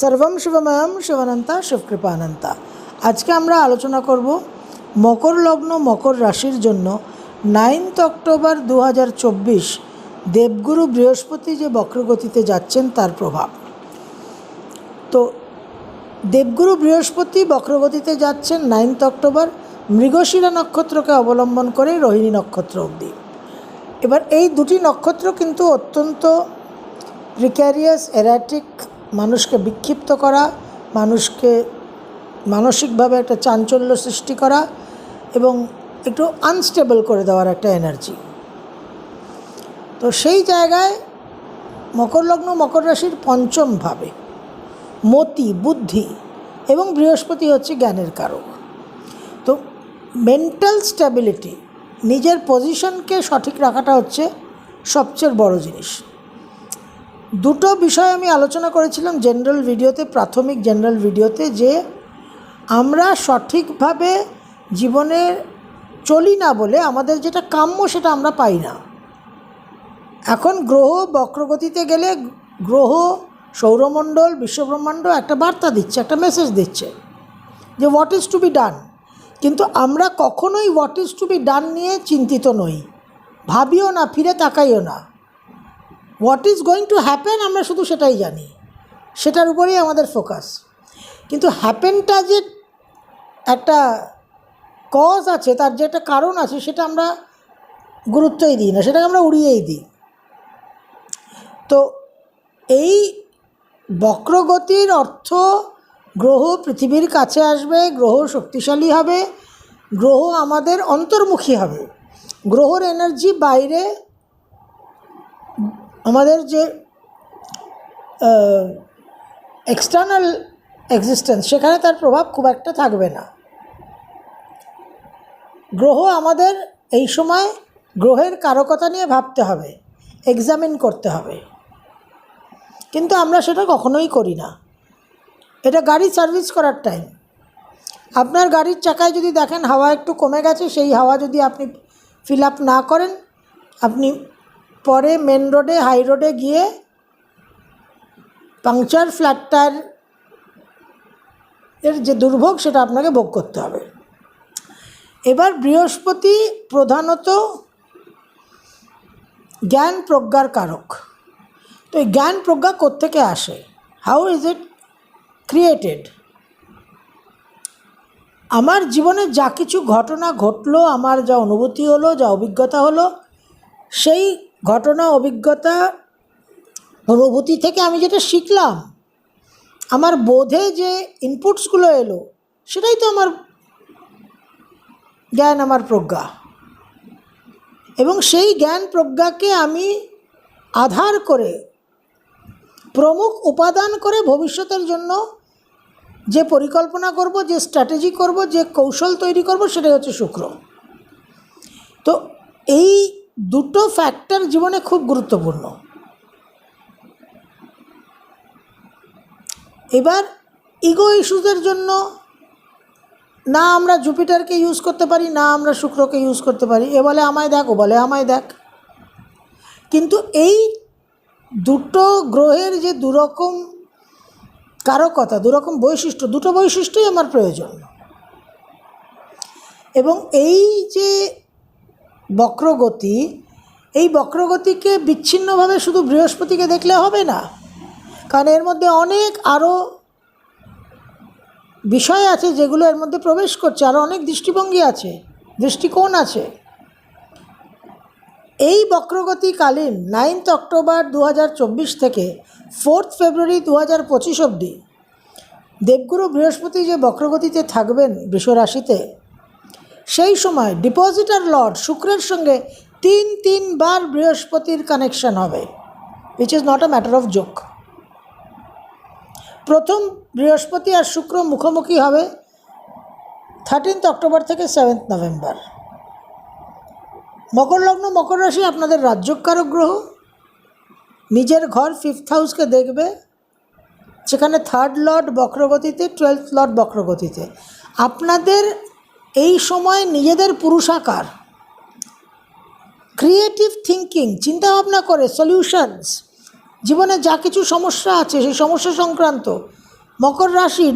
সর্বম শিবময়ম শিবানন্তা শিবকৃপানন্তা আজকে আমরা আলোচনা করব মকর লগ্ন, মকর রাশির জন্য। নাইনথ অক্টোবর দু হাজার চব্বিশ, দেবগুরু বৃহস্পতি যে বক্রগতিতে যাচ্ছেন তার প্রভাব। তো দেবগুরু বৃহস্পতি বক্রগতিতে যাচ্ছেন নাইনথ অক্টোবর, মৃগশিরা নক্ষত্রকে অবলম্বন করে রোহিণী নক্ষত্র অবধি। এবার এই দুটি নক্ষত্র কিন্তু অত্যন্ত প্রিক্যারিয়াস এরাটিক মানুষকে বিক্ষিপ্ত করা, মানুষকে মানসিকভাবে একটা চাঞ্চল্য সৃষ্টি করা এবং একটু আনস্টেবল করে দেওয়ার একটা এনার্জি তো সেই জায়গায় মকর লগ্ন, মকর রাশির পঞ্চম ভাবে মতি, বুদ্ধি এবং বৃহস্পতি হচ্ছে জ্ঞানের কারক। তো মেন্টাল স্ট্যাবিলিটি নিজের পজিশনকে সঠিক রাখাটা হচ্ছে সবচেয়ে বড় জিনিস। দুটো বিষয় আমি আলোচনা করেছিলাম জেনারেল ভিডিওতে প্রাথমিক জেনারেল ভিডিওতে যে আমরা সঠিকভাবে জীবনে চলি না বলে আমাদের যেটা কাম্য সেটা আমরা পাই না। এখন গ্রহ বক্রগতিতে গেলে গ্রহ সৌরমণ্ডল, বিশ্বব্রহ্মাণ্ড একটা বার্তা দিচ্ছে, একটা মেসেজ দিচ্ছে যে what is to be done কিন্তু আমরা কখনোই what is to be done নিয়ে চিন্তিত নই। ভাবিও না, ফিরে তাকাইও না। What is going to happen আমরা শুধু সেটাই জানি। সেটার উপরেই আমাদের ফোকাস কিন্তু হ্যাপেনটা যে একটা কজ আছে, তার যে একটা কারণ আছে, সেটা আমরা গুরুত্বই দিই না, সেটাকে আমরা উড়িয়েই দিই। তো এই বক্রগতির অর্থ, গ্রহ পৃথিবীর কাছে আসবে, গ্রহ শক্তিশালী হবে, গ্রহ আমাদের অন্তর্মুখী হবে। গ্রহর এনার্জি বাইরে আমাদের যে এক্সটার্নাল এক্সিস্টেন্স সেখানে তার প্রভাব খুব একটা থাকবে না। গ্রহ আমাদের এই সময় গ্রহের কারকতা নিয়ে ভাবতে হবে এক্সামিন করতে হবে। কিন্তু আমরা সেটা কখনোই করি না। এটা গাড়ি সার্ভিস করার টাইম আপনার গাড়ির চাকায় যদি দেখেন হাওয়া একটু কমে গেছে, সেই হাওয়া যদি আপনি ফিল আপ না করেন, আপনি পরে মেন রোডে হাই রোডে গিয়ে পাংচার ফ্ল্যাট টায়ার এর যে দুর্ভোগ সেটা আপনাকে ভোগ করতে হবে। এবার বৃহস্পতি প্রধানত জ্ঞান প্রজ্ঞার কারক। তো এই জ্ঞান প্রজ্ঞা কোত্থেকে আসে? হাউ ইজ ইট ক্রিয়েটেড আমার জীবনে যা কিছু ঘটনা ঘটলো, আমার যা অনুভূতি হলো, যা অভিজ্ঞতা হলো, সেই ঘটনা, অভিজ্ঞতা, অনুভূতি থেকে আমি যেটা শিখলাম, আমার বোধে যে ইনপুটসগুলো এলো, সেটাই তো আমার জ্ঞান আমার প্রজ্ঞা। এবং সেই জ্ঞান প্রজ্ঞাকে আমি আধার করে, প্রমুখ উপাদান করে ভবিষ্যতের জন্য যে পরিকল্পনা করব, যে স্ট্র্যাটেজি করব, যে কৌশল তৈরি করব, সেটাই হচ্ছে শুক্র। তো এই দুটো ফ্যাক্টর জীবনে খুব গুরুত্বপূর্ণ। এবার ইগো ইস্যুদের জন্য না আমরা জুপিটারকে ইউজ করতে পারি, না আমরা শুক্রকে ইউজ করতে পারি। এ বলে আমায় দেখ, ও বলে আমায় দেখ। কিন্তু এই দুটো গ্রহের যে দুরকম কারকতা, দুরকম বৈশিষ্ট্য, দুটো বৈশিষ্ট্যই আমার প্রয়োজন। এবং এই যে বক্রগতি, এই বক্রগতিকে বিচ্ছিন্নভাবে শুধু বৃহস্পতিকে দেখলে হবে না, কারণ এর মধ্যে অনেক আরও বিষয় আছে যেগুলো এর মধ্যে প্রবেশ করছে, আরও অনেক দৃষ্টিভঙ্গি আছে, দৃষ্টিকোণ আছে। এই বক্রগতিকালীন নাইনথ অক্টোবর দু হাজার চব্বিশ থেকে ফোর্থ ফেব্রুয়ারি দু হাজার পঁচিশ অবধি দেবগুরু বৃহস্পতি যে বক্রগতিতে থাকবেন, বৃষরাশিতে সেই সময় ডিপোজিটার লর্ড শুক্রের সঙ্গে তিন তিনবার বৃহস্পতির কানেকশন হবে which is not a matter of joke প্রথম বৃহস্পতি আর শুক্র মুখোমুখি হবে থার্টিনথ অক্টোবর থেকে সেভেন্থ নভেম্বর মকর লগ্ন, মকর রাশি আপনাদের রাজ্যকারক গ্রহ। নিজের ঘর ফিফথ হাউসকে দেখবে সেখানে থার্ড লর্ড বক্রগতিতে টুয়েলথ লর্ড বক্রগতিতে। আপনাদের এই সময় নিজেদের পুরুষাকার। ক্রিয়েটিভ থিঙ্কিং চিন্তাভাবনা করে সলিউশনস জীবনে যা কিছু সমস্যা আছে, সেই সমস্যা সংক্রান্ত। মকর রাশির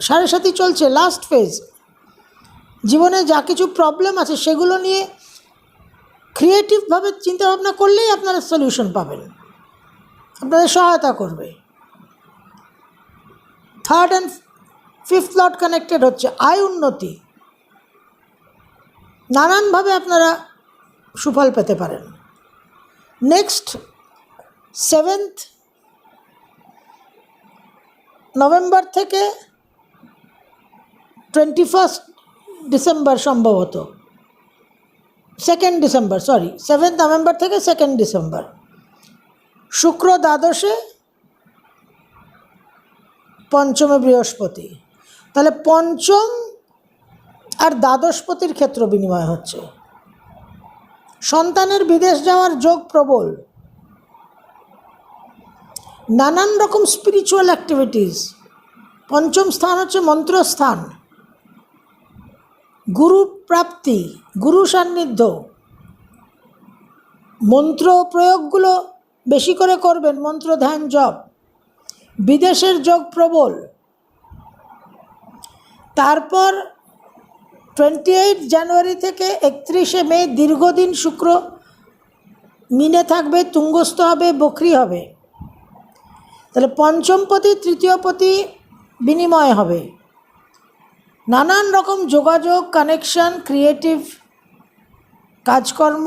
সাড়ে সাথী চলছে লাস্ট ফেজ জীবনে যা কিছু প্রবলেম আছে, সেগুলো নিয়ে ক্রিয়েটিভভাবে চিন্তাভাবনা করলেই আপনারা সলিউশন পাবেন। আপনাদের সহায়তা করবে। Third and fifth lord connected হচ্ছে, আয় উন্নতি। নানানভাবে আপনারা সুফল পেতে পারেন। নেক্সট সেভেন্থ নভেম্বর থেকে টোয়েন্টি ফার্স্ট ডিসেম্বর সম্ভবত। Second December sorry seventh November থেকে সেকেন্ড ডিসেম্বর শুক্র দ্বাদশে পঞ্চমে বৃহস্পতি। তাহলে পঞ্চম আর দ্বাদশপতির ক্ষেত্র বিনিময় হচ্ছে। সন্তানের বিদেশ যাওয়ার যোগ প্রবল। নানান রকম স্পিরিচুয়াল অ্যাক্টিভিটিস পঞ্চম স্থান হচ্ছে মন্ত্রস্থান। গুরু প্রাপ্তি, গুরু সান্নিধ্য। মন্ত্র প্রয়োগগুলো বেশি করে করবেন, মন্ত্র ধ্যান, জপ। বিদেশের যোগ প্রবল। তারপর টোয়েন্টি এইট জানুয়ারি থেকে একত্রিশে মে দীর্ঘদিন শুক্র মিনে থাকবে, তুঙ্গস্থ হবে, বকরি হবে। তাহলে পঞ্চমপতি তৃতীয়পতি বিনিময় হবে। নানান রকম যোগাযোগ কানেকশন ক্রিয়েটিভ কাজকর্ম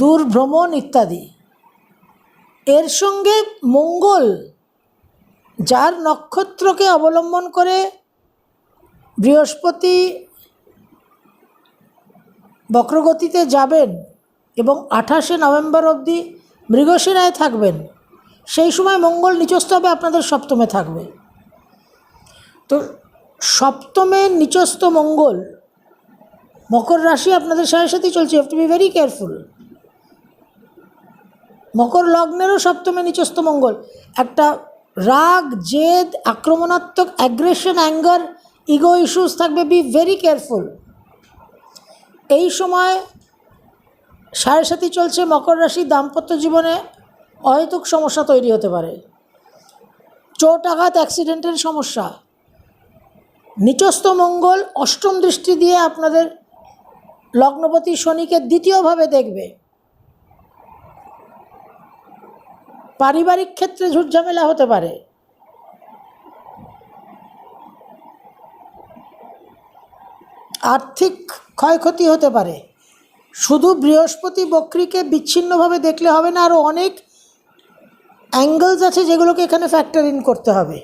দূর ভ্রমণ ইত্যাদি। এর সঙ্গে মঙ্গল যার নক্ষত্রকে অবলম্বন করে বৃহস্পতি বক্রগতিতে যাবেন এবং আঠাশে নভেম্বর অবধি মৃগশিরায় থাকবেন, সেই সময় মঙ্গল নিচস্থ হবে আপনাদের সপ্তমে থাকবে। তো সপ্তমে নিচস্থ মঙ্গল, মকর রাশি আপনাদের সাথে সাথেই চলছে have to be very careful মকর লগ্নেরও সপ্তমে নিচস্থ মঙ্গল। একটা রাগ, জেদ, আক্রমণাত্মক অ্যাগ্রেশন অ্যাঙ্গার ইগো ইস্যুস থাকবে বি ভেরি কেয়ারফুল এই সময় সাড়ে সাথী চলছে মকর রাশি, দাম্পত্য জীবনে অহেতুক সমস্যা তৈরি হতে পারে। চোট আঘাত অ্যাক্সিডেন্টের সমস্যা। নিচস্থ মঙ্গল অষ্টম দৃষ্টি দিয়ে আপনাদের লগ্নপতি শনিকে দ্বিতীয়ভাবে দেখবে। পারিবারিক ক্ষেত্রে ঝুটঝামেলা হতে পারে। আর্থিক ক্ষয়ক্ষতি হতে পারে। শুধু বৃহস্পতি বক্রীকে বিচ্ছিন্নভাবে দেখলে হবে না আরও অনেক অ্যাঙ্গেলস আছে যেগুলোকে এখানে ফ্যাক্টর ইন করতে হবে।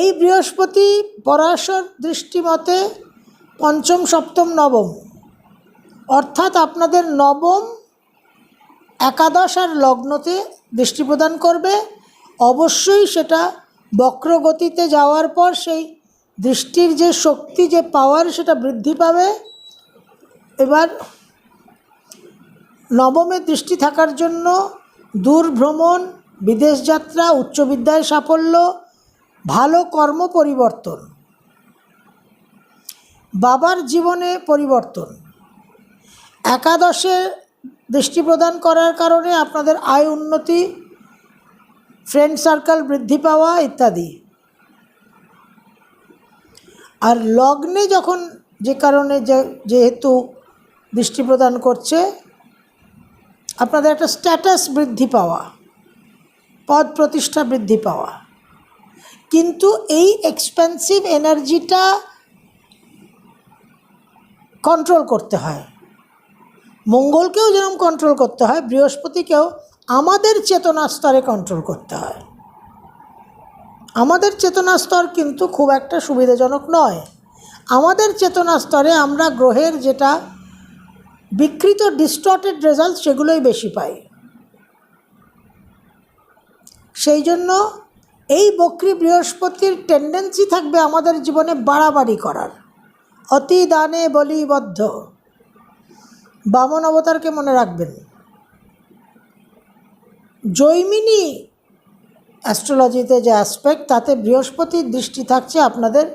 এই বৃহস্পতি পরাশর দৃষ্টিমতে পঞ্চম, সপ্তম, নবম। অর্থাৎ আপনাদের নবম একাদশ আর লগ্নতে দৃষ্টি প্রদান করবে। অবশ্যই সেটা বক্রগতিতে যাওয়ার পর সেই দৃষ্টির যে শক্তি, যে পাওয়ার সেটা বৃদ্ধি পাবে। এবার নবমে দৃষ্টি থাকার জন্য দূর ভ্রমণ বিদেশ যাত্রা, উচ্চ বিদ্যায় সাফল্য, ভালো কর্ম পরিবর্তন, বাবার জীবনে পরিবর্তন। একাদশে দৃষ্টি প্রদান করার কারণে আপনাদের আয় উন্নতি ফ্রেন্ড সার্কেল বৃদ্ধি পাওয়া ইত্যাদি। আর লগ্নে যখন যে কারণে যেহেতু দৃষ্টি প্রদান করছে, আপনাদের একটা স্ট্যাটাস বৃদ্ধি পাওয়া, পদ প্রতিষ্ঠা বৃদ্ধি পাওয়া। কিন্তু এই এক্সপেন্সিভ এনার্জিটা কন্ট্রোল করতে হয়। মঙ্গলকেও যেরকম কন্ট্রোল করতে হয়, বৃহস্পতিকেও আমাদের চেতনা স্তরে কন্ট্রোল করতে হয়। আমাদের চেতনা স্তর কিন্তু খুব একটা সুবিধাজনক নয়। আমাদের চেতনা স্তরে আমরা গ্রহের যেটা বিকৃত ডিস্টর্টেড রেজাল্ট সেগুলোই বেশি পাই। সেই জন্য এই বক্রী বৃহস্পতির টেন্ডেন্সি থাকবে আমাদের জীবনে বাড়াবাড়ি করার। অতি দানে বলিবদ্ধ বামন অবতারকে মনে রাখবেন। জৈমিনী অ্যাস্ট্রোলজিতে যে অ্যাসপেক্ট তাতে বৃহস্পতির দৃষ্টি থাকছে আপনাদের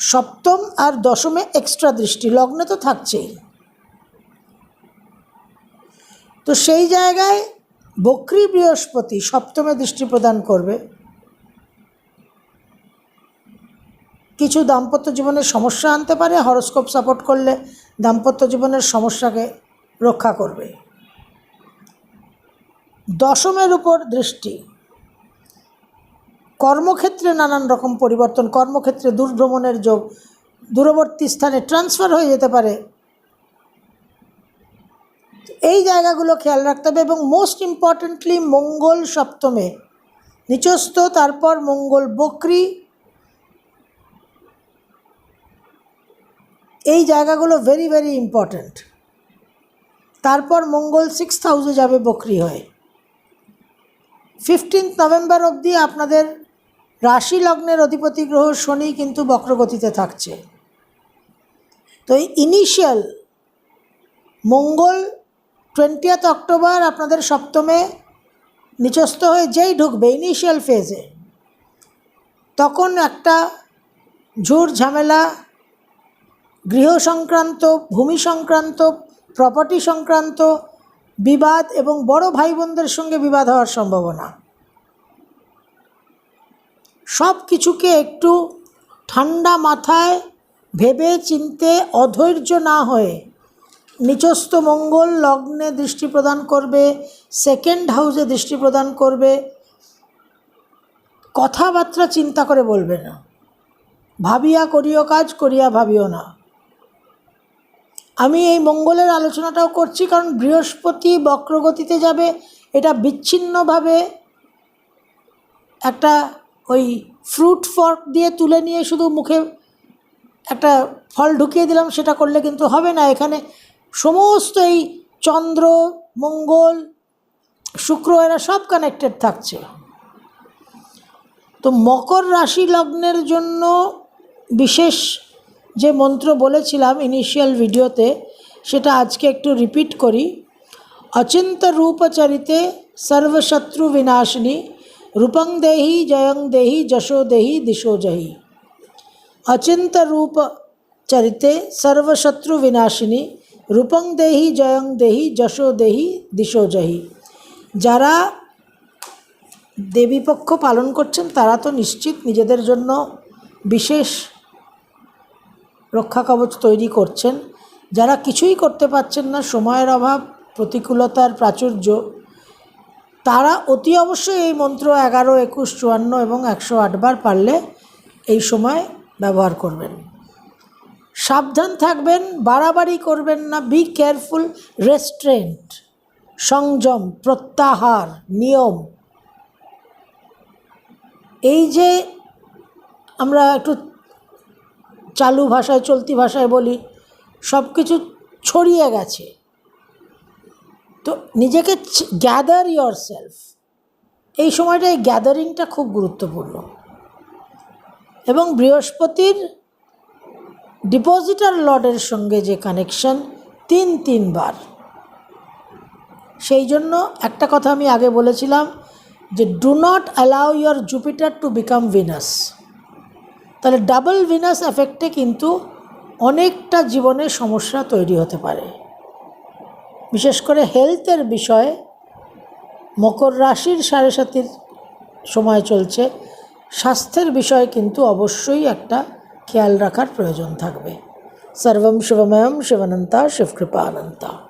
সপ্তম আর দশমে এক্সট্রা দৃষ্টি, লগ্নে তো থাকছেই। তো সেই জায়গায় বক্রী বৃহস্পতি সপ্তমে দৃষ্টি প্রদান করবে। কিছু দাম্পত্য জীবনের সমস্যা আনতে পারে হরস্কোপ সাপোর্ট করলে দাম্পত্য জীবনের সমস্যাকে রক্ষা করবে। দশমের উপর দৃষ্টি। কর্মক্ষেত্রে নানান রকম পরিবর্তন, কর্মক্ষেত্রে দূরভ্রমণের যোগ, দূরবর্তী স্থানে ট্রান্সফার হয়ে যেতে পারে। এই জায়গাগুলো খেয়াল রাখতে হবে এবং মোস্ট ইম্পর্টেন্টলি মঙ্গল সপ্তমে। নিচস্থ, তারপর মঙ্গল বক্রি এই জায়গাগুলো ভেরি ভেরি ইম্পর্ট্যান্ট তারপর মঙ্গল সিক্স হাউসে যাবে বকরি হয়ে। ফিফটিন্থ নভেম্বর অবধি আপনাদের রাশি লগ্নের অধিপতি গ্রহ শনি কিন্তু বক্রগতিতে থাকছে। তো এই ইনিশিয়াল মঙ্গল টোয়েন্টিয়াথ অক্টোবর আপনাদের সপ্তমে নিচস্থ হয়ে যেই ঢুকবে ইনিশিয়াল ফেজে তখন একটা ঝুর ঝামেলা গৃহ সংক্রান্ত ভূমি সংক্রান্ত প্রপার্টি সংক্রান্ত বিবাদ এবং বড় ভাই বোনদের সঙ্গে বিবাদ হওয়ার সম্ভাবনা। সব কিছুকে একটু ঠান্ডা মাথায় ভেবে চিনতে অধৈর্য না হয়ে নিচস্থ মঙ্গল লগ্নে দৃষ্টি প্রদান করবে, সেকেন্ড হাউসে দৃষ্টি প্রদান করবে, কথাবার্তা চিন্তা করে বলবে না। ভাবিয়া করিও কাজ, করিয়া ভাবিও না। আমি এই মঙ্গলের আলোচনাটাও করছি কারণ বৃহস্পতি বক্রগতিতে যাবে, এটা বিচ্ছিন্নভাবে একটা ওই ফ্রুট ফর্ক দিয়ে তুলে নিয়ে শুধু মুখে একটা ফল ঢুকিয়ে দিলাম, সেটা করলে কিন্তু হবে না। এখানে সমস্ত এই চন্দ্র, মঙ্গল, শুক্র, এরা সব কানেক্টেড থাকছে। তো মকর রাশি লগ্নের জন্য বিশেষ যে মন্ত্র বলেছিলাম ইনিশিয়াল ভিডিওতে সেটা আজকে একটু রিপিট করি। অচিন্ত রূপচরিতে সর্বশত্রু বিনাশিনী, রূপং দেহি জয়ং দেহি যশো দেহি দিশো জহি। অচিন্ত রূপ চরিতে সর্বশত্রু বিনাশিনী, রূপং দেহি জয়ং দেহি যশো দেহি দিশো জহি। যারা দেবীপক্ষ পালন করছেন, তারা তো নিশ্চিত নিজেদের জন্য বিশেষ রক্ষা কবচ তৈরি করছেন। যারা কিছুই করতে পারছেন না, সময়ের অভাব, প্রতিকূলতার প্রাচুর্য, তারা অতি অবশ্যই এই মন্ত্র এগারো, একুশ, চুয়ান্ন এবং একশো আটবার পারলে এই সময় ব্যবহার করবেন। সাবধান থাকবেন, বাড়াবাড়ি করবেন না বি কেয়ারফুল রেস্ট্রেন্ট সংযম, প্রত্যাহার, নিয়ম। এই যে আমরা একটু চালু ভাষায়, চলতি ভাষায় বলি, সব কিছু ছড়িয়ে গেছে। তো নিজেকে গ্যাদার ইয়োর সেলফ এই সময়টা এই গ্যাদারিংটা খুব গুরুত্বপূর্ণ। এবং বৃহস্পতির ডিপোজিটার লর্ডের সঙ্গে যে কানেকশন তিন, তিনবার। সেই জন্য একটা কথা আমি আগে বলেছিলাম যে do not allow your Jupiter to become Venus তাহলে ডাবল ভিনাস এফেক্টে কিন্তু অনেকটা জীবনে সমস্যা তৈরি হতে পারে। বিশেষ করে হেলথের বিষয়ে মকর রাশির সাড়ে সাতির সময় চলছে। স্বাস্থ্যের বিষয়ে কিন্তু অবশ্যই একটা খেয়াল রাখার প্রয়োজন থাকবে। সর্বম শিবময়ম শিবানন্তা শিবকৃপা অনন্তা